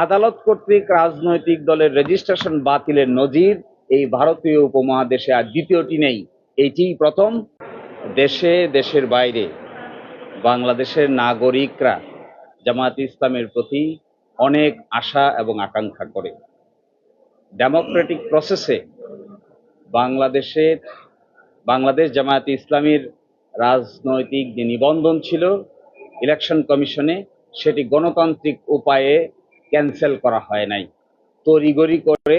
আদালত কর্তৃক রাজনৈতিক দলের রেজিস্ট্রেশন বাতিলের নজির এই ভারতীয় উপমহাদেশে আর দ্বিতীয়টি নেই। এইটিই প্রথম। দেশে, দেশের বাইরে, বাংলাদেশের নাগরিকরা জামায়াত ইসলামের প্রতি অনেক আশা এবং আকাঙ্ক্ষা করে। ডেমোক্রেটিক প্রসেসে বাংলাদেশের বাংলাদেশ জামায়াত ইসলামীর রাজনৈতিক যে নিবন্ধন ছিল ইলেকশন কমিশনে সেটি গণতান্ত্রিক উপায়ে ক্যান্সেল করা হয় নাই। তড়িগড়ি করে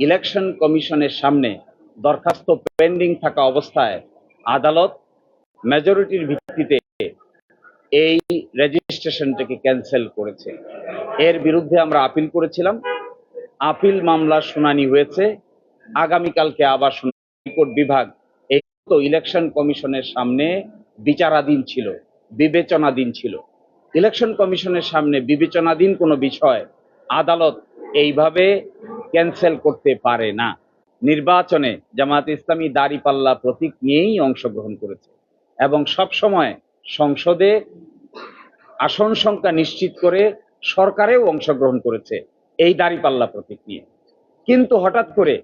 ইলেকশন কমিশনের সামনে দরখাস্ত পেন্ডিং থাকা অবস্থায় আদালত মেজরিটির ভিত্তিতে এই রেজিস্ট্রেশনটাকে ক্যান্সেল করেছে। এর বিরুদ্ধে আমরা আপিল করেছিলাম। আপিল মামলার শুনানি হয়েছে। আগামীকালকে আবার হাইকোর্ট বিভাগ এই তো ইলেকশন কমিশনের সামনে বিচারাধীন ছিল, বিবেচনাধীন ছিল। ইলেকশন কমিশনের সামনে বিবেচনাধীন কোনো বিষয় আদালত এইভাবে ক্যান্সেল করতে পারে না। নির্বাচনে জামাত ইসলামী দাড়িপাল্লা প্রতীক নিয়েই অংশগ্রহণ করেছে এবং সব সময় সংসদে আসন সংখ্যা নিশ্চিত করে সরকারেও অংশগ্রহণ করেছে এই দাড়িপাল্লা প্রতীক নিয়ে। কিন্তু হঠাৎ করে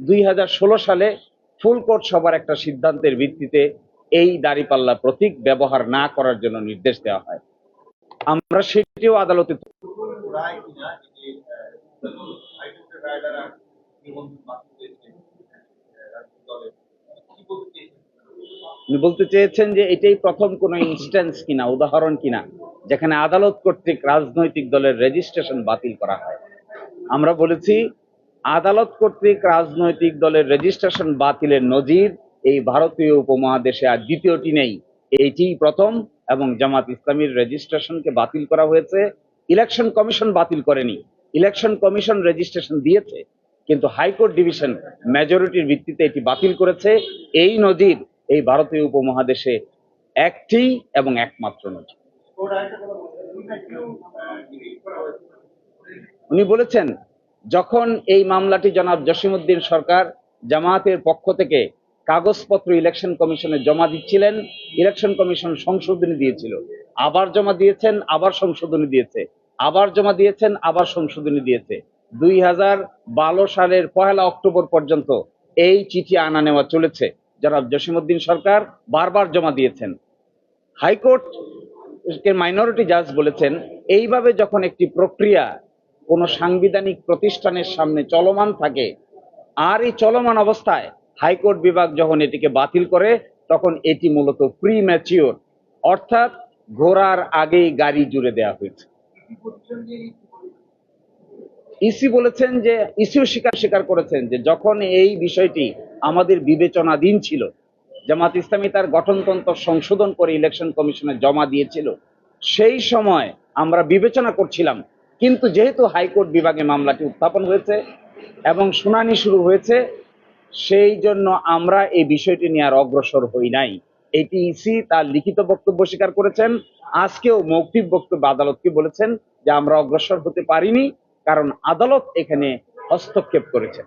দুই হাজার ষোলো সালে ফুল কোর্ট সবার একটা সিদ্ধান্তের ভিত্তিতে এই দাড়িপাল্লা প্রতীক ব্যবহার না করার জন্য নির্দেশ দেওয়া হয়। আমরা সেটিও আদালতে বলতে চেয়েছেন যে এটাই প্রথম কোনো ইনস্ট্যান্স কিনা, উদাহরণ কিনা, যেখানে আদালত কর্তৃক রাজনৈতিক দলের রেজিস্ট্রেশন বাতিল করা হয়। আমরা বলেছি, আদালত কর্তৃক রাজনৈতিক দলের রেজিস্ট্রেশন বাতিলের নজির এই ভারতীয় উপমহাদেশে আর দ্বিতীয়টি নেই। এইটিই প্রথম। এবং জামাত ইসলামীর রেজিস্ট্রেশনকে বাতিল করা হয়েছে। ইলেকশন কমিশন বাতিল করেনি। ইলেকশন কমিশন রেজিস্ট্রেশন দিয়েছে, কিন্তু হাইকোর্ট ডিভিশন মেজরিটির ভিত্তিতে এটি বাতিল করেছে। এই নজির এই ভারতীয় উপমহাদেশে একটি এবং একমাত্র হয়েছে উনি বলেছেন, যখন এই মামলাটি জনাব জসিমউদ্দিন সরকার জামায়াতের পক্ষ থেকে কাগজপত্র ইলেকশন কমিশনে জমা দিচ্ছিলেন, ইলেকশন কমিশন সংশোধনী দিয়েছিল। আবার জমা দিয়েছেন, আবার সংশোধনী দিয়েছে। আবার জমা দিয়েছেন, আবার সংশোধনী দিয়েছে। দুই হাজার বারো সালের পহেলা অক্টোবর পর্যন্ত এই চিঠি আনা নেওয়া চলেছে। জনাব জসিমউদ্দিন সরকার বারবার জমা দিয়েছেন। হাইকোর্ট মাইনরিটি জাজ বলেছেন, এইভাবে যখন একটি প্রক্রিয়া কোনো সাংবিধানিক প্রতিষ্ঠানের সামনে চলমান থাকে, আর এই চলমান অবস্থায় হাইকোর্ট বিভাগ যখন এটিকে বাতিল করে, তখন এটি মূলত প্রি ম্যাচিওর অর্থাৎ ঘোড়ার আগেই গাড়ি জুড়ে দেওয়া হয়েছে। ইসি বলেছেন যে ইসিও স্বীকার স্বীকার করেছেন যে, যখন এই বিষয়টি আমাদের বিবেচনাধীন ছিল, জামাত ইসলামী তার গঠনতন্ত্র সংশোধন করে ইলেকশন কমিশনে জমা দিয়েছিল, সেই সময় আমরা বিবেচনা করছিলাম, কিন্তু যেহেতু হাইকোর্ট বিভাগে মামলাটি উত্থাপন হয়েছে এবং শুনানি শুরু হয়েছে সেই জন্য আমরা এই বিষয়টি নিয়ে আর অগ্রসর হই নাই। এটি ইসি তার লিখিত বক্তব্য স্বীকার করেছেন। আজকেও মৌখিক বক্তব্য আদালতকে বলেছেন যে আমরা অগ্রসর হতে পারিনি, কারণ আদালত এখানে হস্তক্ষেপ করেছেন।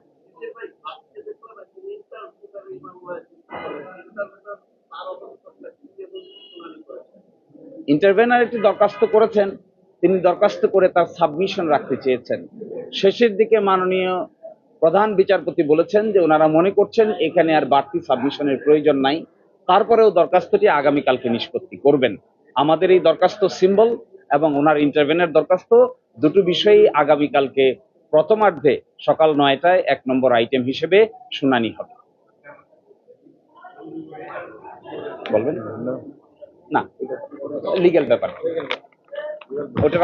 ইন্টারভেনার একটি দরখাস্ত করেছেন। তিনি দরখাস্ত করে তার সাবমিশন রাখতে চেয়েছেন। শেষের দিকে মাননীয় প্রধান বিচারপতি বলেছেন যে ওনারা মনে করছেন এখানে আর বাড়তি সাবমিশনের প্রয়োজন নাই। তারপরেও দরখাস্তটি আগামীকালকে নিষ্পত্তি করবেন। আমাদের এই দরখাস্ত সিম্বল এবং ওনার ইন্টারভেনের দরখাস্ত দুটো বিষয়ই আগামীকালকে প্রথমার্ধে সকাল নয়টায় এক নম্বর আইটেম হিসেবে শুনানি হবে। বলবেন? না লিগ্যাল ব্যাপার ওটা